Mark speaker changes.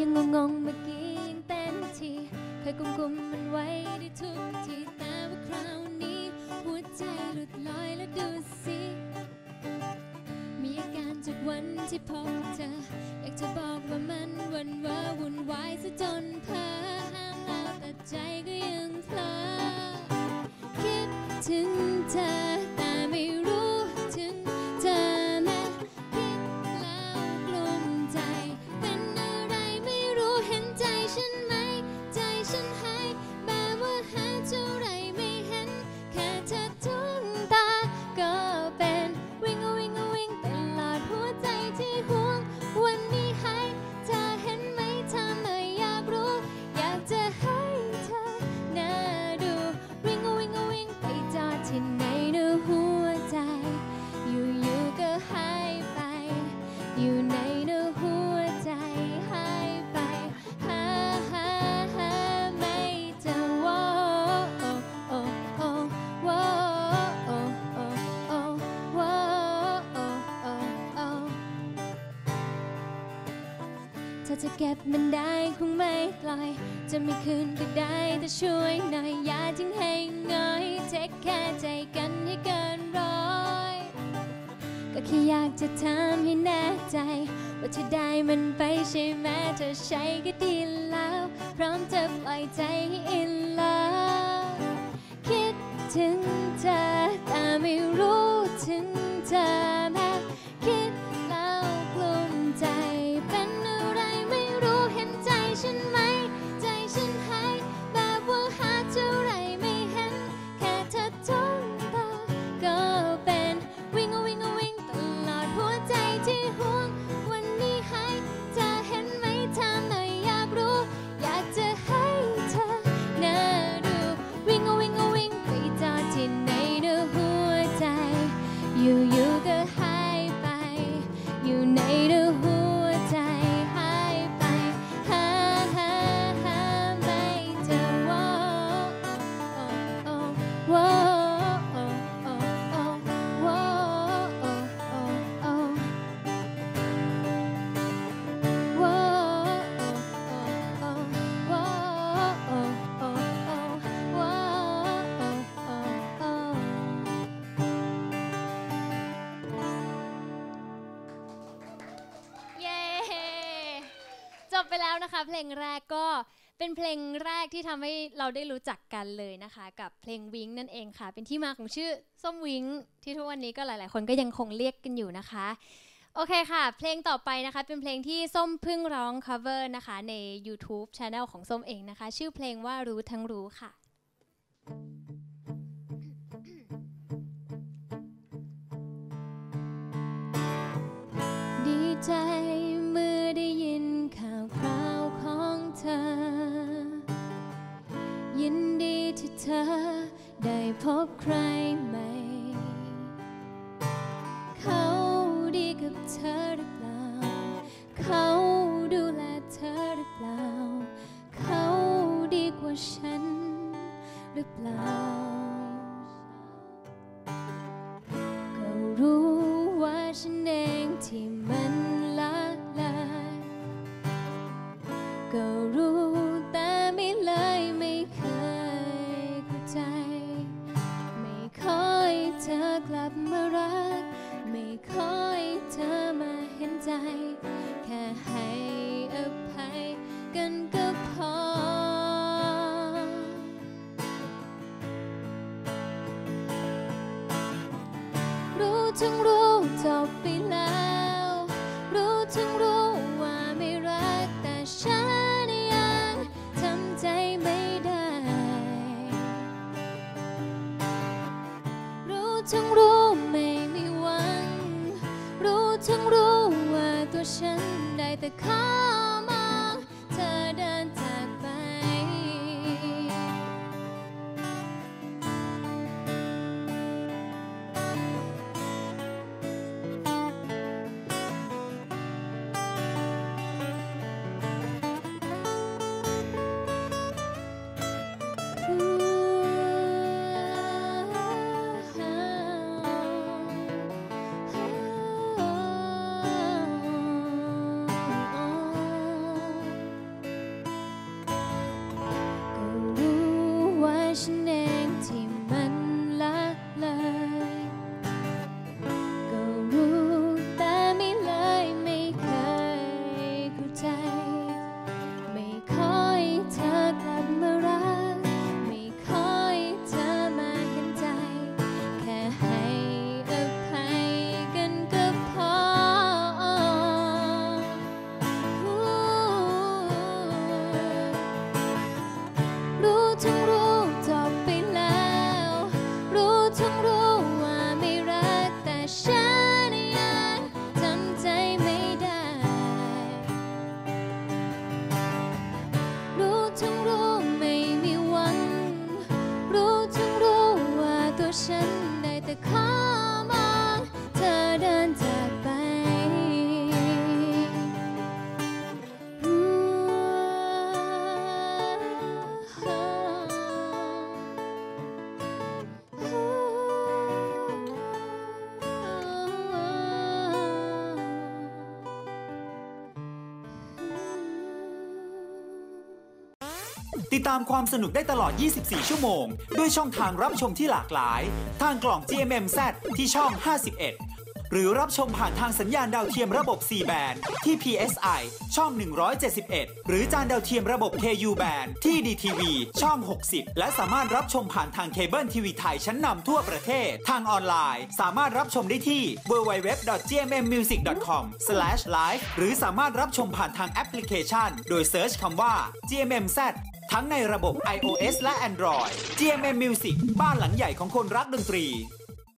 Speaker 1: ยังงงๆเมื่อกี้ยังเต้นทีเคยกุมๆมันไว้ได้ทุกทีแต่ว่าคราวนี้หัวใจหลุดลอยแล้วดูสิมีอาการจากวันที่พบเธออยากจะบอกว่ามันวันว่าวุ่นวายซะจนเพ้อ คิ ถ้าจะเก็บมันได้คงไม่ปล่อย จะไม่คืนก็ได้แต่ช่วยหน่อยอย่าทิ้งให้ง่อยเทคแค่ใจกันให้เกินร้อยก็แค่อยากจะถามให้แน่ใจ ว่าจะได้มันไปใช่ไหมเธอใช้ก็ดีแล้ว พร้อมจะปล่อยใจให้อินแล้วคิดถึงเธอแต่ไม่รู้ถึงเธอ นะคะ เพลงแรกก็เป็นเพลงแรกที่ทำให้เราได้รู้จักกันเลยนะคะ กับเพลงวิงนั่นเองค่ะ เป็นที่มาของชื่อส้มวิงที่ทุกวันนี้ก็หลาย ๆ คนก็ยังคงเรียกกันอยู่นะคะ โอเคค่ะ เพลงต่อไปนะคะ เป็นเพลงที่ส้มพึ่งร้อง cover นะคะ ใน YouTube Channel ของส้มเองนะคะ ชื่อเพลงว่ารู้ทั้งรู้ค่ะดีใจ พบใครใหม่ เขาดีกับเธอหรือเปล่า เขาดูแลเธอหรือเปล่า เขาดีกว่าฉันหรือเปล่า ก็รู้ว่าฉันเองที่มัน กลับมารัก ไม่ขอให้เธอมาเห็นใจ แค่ให้อภัยกันก็พอ รู้ทั้งรู้ ทั้งรู้ไม่มีหวังรู้ทั้งรู้ว่าตัวฉันได้แต่ขอ
Speaker 2: ติดตามความสนุกได้ตลอด 24 ชั่วโมง ด้วยช่องทางรับชมที่หลากหลาย ทางกล่อง GMMZ ที่ช่อง 51 หรือรับชมผ่านทางสัญญาณดาวเทียมระบบ C band ที่ PSI ช่อง 171 หรือจานดาวเทียมระบบ KU band ที่ DTV ช่อง 60 และสามารถรับชมผ่านทางเคเบิลทีวีไทยชั้นนำทั่วประเทศ ทางออนไลน์ สามารถรับชมได้ที่ www.gmmmusic.com/live หรือสามารถรับชมผ่านทางแอปพลิเคชัน โดยเซิร์ชคำว่า GMMZ ทั้งในระบบ iOS และ Android GMM Music บ้านหลังใหญ่ของคนรักดนตรี